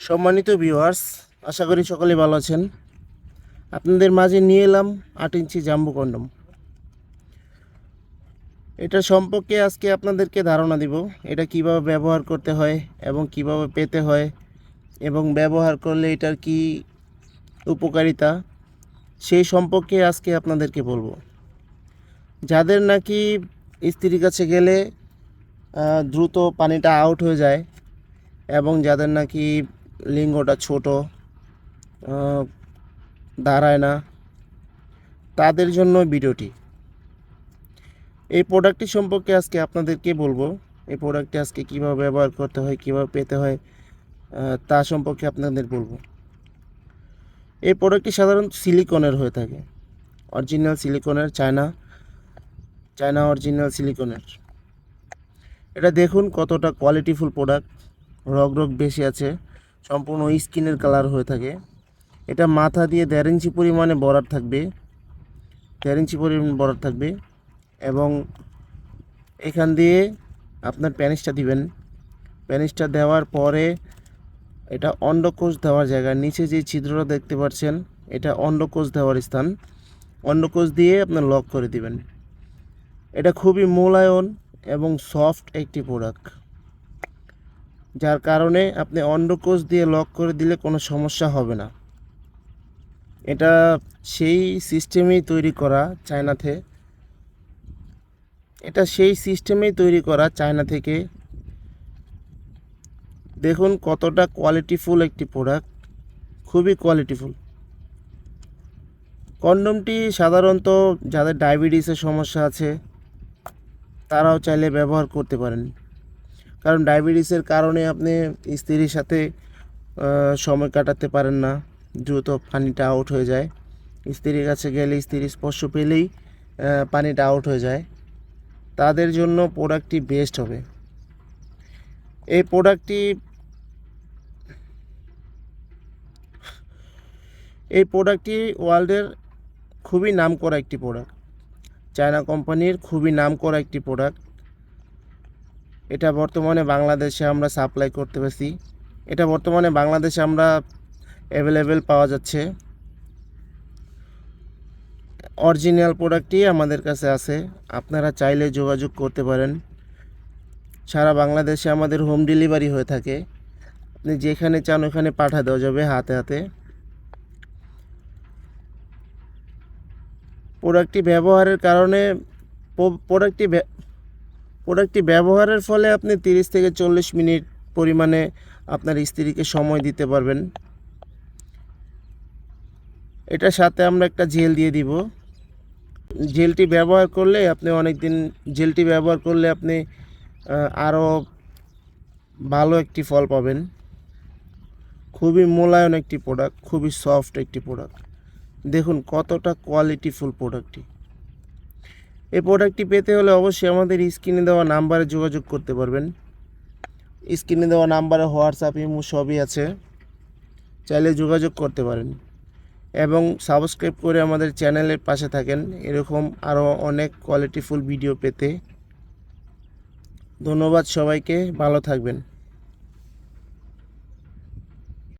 সম্মানিত ভিউয়ার্স আশা করি সকলে ভালো আছেন। আপনাদের মাঝে নিয়ে এলাম আট ইঞ্চি জাম্বু কন্ডম। এটা সম্পর্কে আজকে আপনাদেরকে ধারণা দিব, এটা কীভাবে ব্যবহার করতে হয় এবং কীভাবে পেতে হয় এবং ব্যবহার করলে এটার কি উপকারিতা, সেই সম্পর্কে আজকে আপনাদেরকে বলব। যাদের নাকি স্ত্রীর কাছে গেলে দ্রুত পানিটা আউট হয়ে যায় এবং যাদের নাকি লিঙ্গটা ছোট দাঁড়ায় না। তাদের জন্য ভিডিওটি। এই প্রোডাক্টটি সম্পর্কে আজকে আপনাদেরকে বলব। এই প্রোডাক্টটি আজকে কীভাবে ব্যবহার করতে হয়, কীভাবে পেতে হয় তা সম্পর্কে আপনাদের বলব। এই প্রোডাক্টটি সাধারণত সিলিকনের হয়ে থাকে। অরিজিনাল সিলিকনের চায়না চায়না অরিজিনাল সিলিকনের এটা দেখুন কতটা কোয়ালিটিফুল প্রোডাক্ট রগ রগ বেশি আছে। সম্পূর্ণ স্কিনের কালার হয়ে থাকে। এটা মাথা দিয়ে দেড় ইঞ্চি পরিমাণে বরার থাকবে। দেড় ইঞ্চি পরিমাণ বরার থাকবে এবং এখান দিয়ে আপনার প্যানিসটা দিবেন। প্যানিসটা দেওয়ার পরে এটা অন্ডকোষ দেওয়ার জায়গা, নিচে যে ছিদ্রটা দেখতে পাচ্ছেন, এটা অন্ডকোষ দেওয়ার স্থান। অন্ডকোষ দিয়ে আপনার লক করে দিবেন। এটা খুবই মোলায়ন এবং সফট একটি প্রোডাক্ট। যার কারণে আপনি অন্ডকোষ দিয়ে লক করে দিলে কোনো সমস্যা হবে না। এটা সেই সিস্টেমেই তৈরি করা চায়নাতে। এটা সেই সিস্টেমেই তৈরি করা চায়না থেকে। দেখুন কতটা কোয়ালিটিফুল একটি প্রোডাক্ট খুবই কোয়ালিটিফুল কন্ডমটি সাধারণত যাদের ডায়াবেটিসের সমস্যা আছে, তারাও চাইলে ব্যবহার করতে পারেন। কারণ ডায়াবেটিসের কারণে আপনি স্ত্রীর সাথে সময় কাটাতে পারেন না। দ্রুত পানিটা আউট হয়ে যায়। স্ত্রীর কাছে গেলে স্ত্রীর স্পর্শ পেলেই পানিটা আউট হয়ে যায়। তাদের জন্য প্রোডাক্টটি বেস্ট হবে। এই প্রোডাক্টটি এই প্রোডাক্টটি ওয়ার্ল্ডের খুবই নামকরা একটি প্রোডাক্ট চায়না কোম্পানির খুবই নাম করা একটি প্রোডাক্ট এটা বর্তমানে বাংলাদেশে আমরা সাপ্লাই করতে পারছি। এটা বর্তমানে বাংলাদেশে আমরা অ্যাভেলেবেল পাওয়া যাচ্ছে। অরিজিনাল প্রোডাক্টই আমাদের কাছে আছে। আপনারা চাইলে যোগাযোগ করতে পারেন। সারা বাংলাদেশে আমাদের হোম ডেলিভারি হয়ে থাকে। আপনি যেখানে চান ওখানে পাঠা দেওয়া যাবে হাতে হাতে। প্রোডাক্টটি ব্যবহারের কারণে প্রোডাক্টটি প্রোডাক্টটি ব্যবহারের ফলে আপনি তিরিশ থেকে চল্লিশ মিনিট পরিমাণে আপনার স্ত্রীকে সময় দিতে পারবেন। এটার সাথে আমরা একটা জেল দিয়ে দিব। জেলটি ব্যবহার করলে আপনি অনেক দিন জেলটি ব্যবহার করলে আপনি আরও ভালো একটি ফল পাবেন। খুবই মোলায়ন একটি প্রোডাক্ট, খুবই সফট একটি প্রোডাক্ট। দেখুন কতটা কোয়ালিটিফুল প্রোডাক্টটি। এই প্রোডাক্টটি পেতে হলে অবশ্যই আমাদের স্ক্রিনে দেওয়া নাম্বারে যোগাযোগ করতে পারবেন। স্ক্রিনে দেওয়া নাম্বারে হোয়াটসঅ্যাপ ইমো সবই আছে। চাইলে যোগাযোগ করতে পারেন। এবং সাবস্ক্রাইব করে আমাদের চ্যানেলের পাশে থাকেন। এরকম আরও অনেক কোয়ালিটিফুল ভিডিও পেতে। ধন্যবাদ সবাইকে। ভালো থাকবেন।